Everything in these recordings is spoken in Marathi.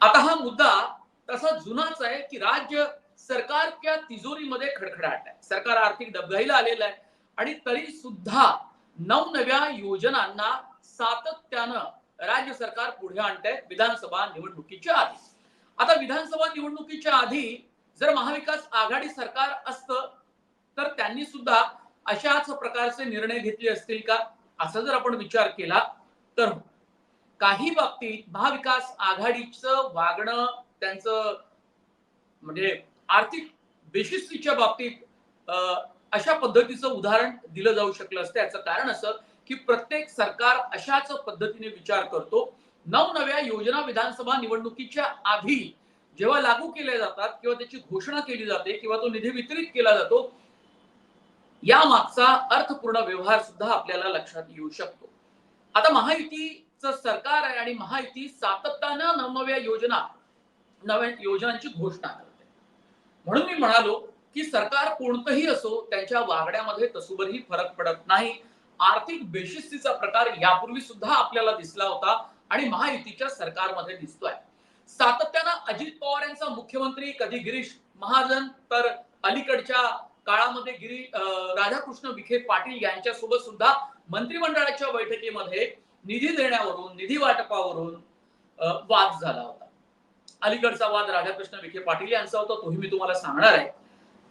आता हा मुद्दा तसा जुनाच आहे की राज्य सरकारच्या तिजोरीमध्ये खडखडाट आहे. सरकार आर्थिक डबघाईला आलेलं आहे आणि तरी सुद्धा नवनव्या योजनांना सातत्यानं राज्य सरकार पुढे आणतंय विधानसभा निवडणुकीच्या आधी. आता विधानसभा निवडणुकीच्या आधी जर महाविकास आघाडी सरकार असतं तर त्यांनी सुद्धा अशाच प्रकारचे निर्णय घेतले असतील का? असा जर आपण विचार केला तर काही बाबतीत महाविकास आघाडीचं वागणं त्यांचं म्हणजे आर्थिक बेशिस्तीच्या बाबतीत अं, अशा पद्धतीचं उदाहरण दिलं जाऊ शकलं असतं. याचं कारण असं की प्रत्येक सरकार अशाच पद्धतीने विचार करतो. नवनव्या योजना विधानसभा निवडणुकीच्या आधी जेव्हा लागू केल्या जातात किंवा त्याची घोषणा केली जाते किंवा तो निधी वितरित केला जातो या मागचा अर्थपूर्ण व्यवहार सुद्धा आपल्याला लक्षात येऊ शकतो. आता महायुती सरकार आहे आणि महायुती सातत्यानं नवनव्या योजना नव्या योजनांची घोषणा करते. म्हणून मी म्हणालो की सरकार कोणतंही असो त्यांच्या वागण्यामध्ये तसुभरही फरक पडत नाही. आर्थिक बेशिस्तीचा प्रकार यापूर्वी सुद्धा आपल्याला दिसला होता आणि महायुतीच्या सरकारमध्ये दिसतोय. सातत्यानं अजित पवार यांचा मुख्यमंत्री कधी गिरीश महाजन तर अलीकडच्या काळामध्ये गिरी राधाकृष्ण विखे पाटील यांच्यासोबत सुद्धा मंत्रिमंडळाच्या बैठकीमध्ये निधी देण्यावरून निधी वाटपावरून वाद झाला होता. अलीकडचा वाद राधाकृष्ण विखे पाटील यांचा होता तोही मी तुम्हाला सांगणार आहे.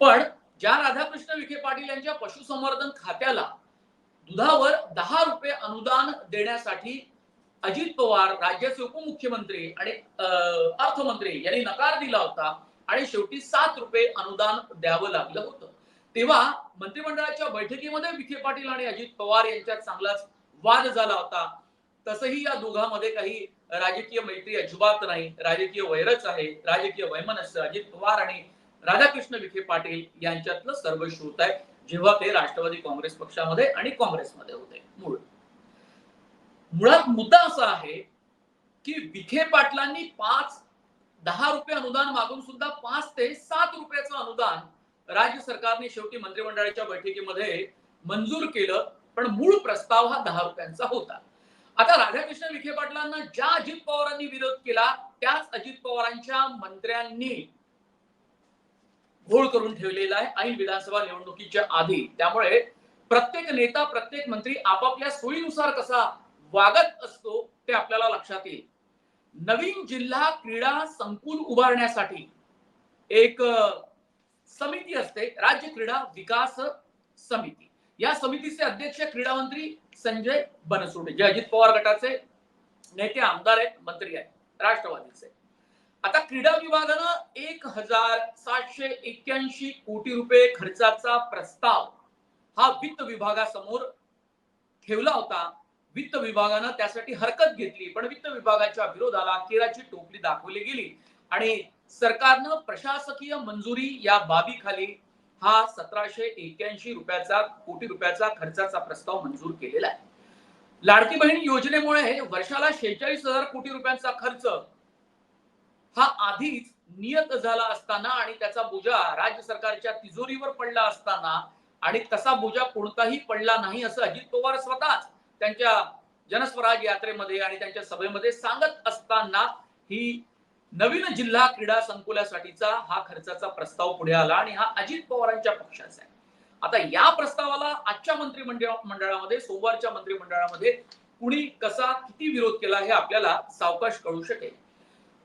पण ज्या राधाकृष्ण विखे पाटील यांच्या पशुसंवर्धन खात्याला दुधावर दहा रुपये अनुदान देण्यासाठी अजित पवार राज्याचे उपमुख्यमंत्री आणि अर्थमंत्री यांनी नकार दिला होता आणि शेवटी सात रुपये अनुदान द्यावं लागलं होतं. तेव्हा मंत्रिमंडळाच्या बैठकीमध्ये विखे पाटील आणि अजित पवार यांच्यात चांगलाच वाद झाला होता. तसंही या दोघांमध्ये काही राजकीय मैत्री अजिबात नाही. राजकीय वैरच आहे. राजकीय वैमनस्य अजित पवार आणि राधाकृष्ण विखे पाटील यांच्यातलं सर्व श्रोत आहे. जेव्हा ते राष्ट्रवादी काँग्रेस पक्षामध्ये आणि काँग्रेसमध्ये होते. मूळ. मुळात मुद्दा असा आहे की विखे पाटलांनी पाच दहा रुपये अनुदान मागून सुद्धा पाच ते सात रुपयाचं अनुदान राज्य सरकारने शेवटी मंत्रिमंडळाच्या बैठकीमध्ये मंजूर केलं. पण मूळ प्रस्ताव हा दहा रुपयांचा होता. आता राधाकृष्ण विखे पाटलांना ज्या अजित पवारांनी विरोध केला त्याच अजित पवारांच्या मंत्र्यांनी घोळ करून ठेवलेला आहे ऐन विधानसभा निवडणुकीच्या आधी. त्यामुळे प्रत्येक नेता प्रत्येक मंत्री आपापल्या सोयीनुसार कसा वागत असतो ते आपल्याला लक्षात येईल. नवीन जिल्हा क्रीडा संकुल उभारण्यासाठी एक समिती असते राज्य क्रीडा विकास समिती. या समितीचे अध्यक्ष क्रीडा मंत्री संजय बनसोडे जे अजित पवार गटाचे नेते आमदार आहेत मंत्री आहेत राष्ट्रवादीचे. आता क्रीडा विभागानं एक हजार सातशे एक्क्याऐंशी कोटी रुपये खर्चाचा प्रस्ताव हा वित्त विभागासमोर ठेवला होता. वित्त विभागानं त्यासाठी हरकत घेतली पण वित्त विभागाच्या विरोधाला केराची टोपली दाखवली गेली. आणि सरकारनं प्रशासकीय मंजुरी या बाबीखाली हा सतराशे एक्क्याऐंशी रुपयाचा कोटी रुपयाचा खर्चाचा प्रस्ताव मंजूर केलेला आहे. लाडकी बहीण योजनेमुळे वर्षाला शेहेचाळीस हजार कोटी रुपयांचा खर्च हा आधीच नियत झाला असताना आणि त्याचा बोजा राज्य सरकारच्या तिजोरीवर पडला असताना आणि तसा बोजा कोणताही पडला नाही असं अजित पवार स्वतःच त्यांच्या जनस्वराज यात्रेमध्ये आणि त्यांच्या सभेमध्ये सांगत असताना ही नवीन जिल्हा क्रीडा संकुलासाठीचा हा खर्चाचा प्रस्ताव पुढे आला आणि हा अजित पवारांच्या पक्षाचा आहे. आता या प्रस्तावाला आजच्या मंत्रिमंडळ मंडळामध्ये सोमवारच्या मंत्रिमंडळामध्ये कुणी कसा किती विरोध केला हे आपल्याला सावकाश कळू शकेल.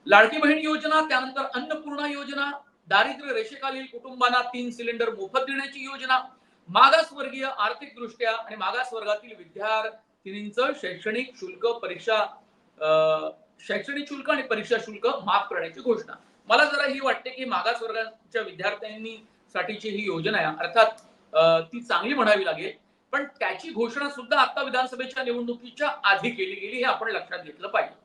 लाडकी बहीण योजना त्यानंतर अन्नपूर्णा योजना दारिद्र्य रेषेखालील कुटुंबांना तीन सिलेंडर मोफत देण्याची योजना मागासवर्गीय आर्थिक दृष्ट्या आणि मागास वर्गातील विद्यार्थिनींचं शैक्षणिक शुल्क परीक्षा अं, शैक्षणिक शुल्क आणि परीक्षा शुल्क माफ करण्याची घोषणा. मला जरा ही वाटते की मागास वर्गाच्या विद्यार्थ्यांनी साठीची ही योजना आहे अर्थात ती चांगली म्हणावी लागेल. पण त्याची घोषणा सुद्धा आता विधानसभेच्या निवडणुकीच्या आधी केली गेली हे आपण लक्षात घेतलं पाहिजे.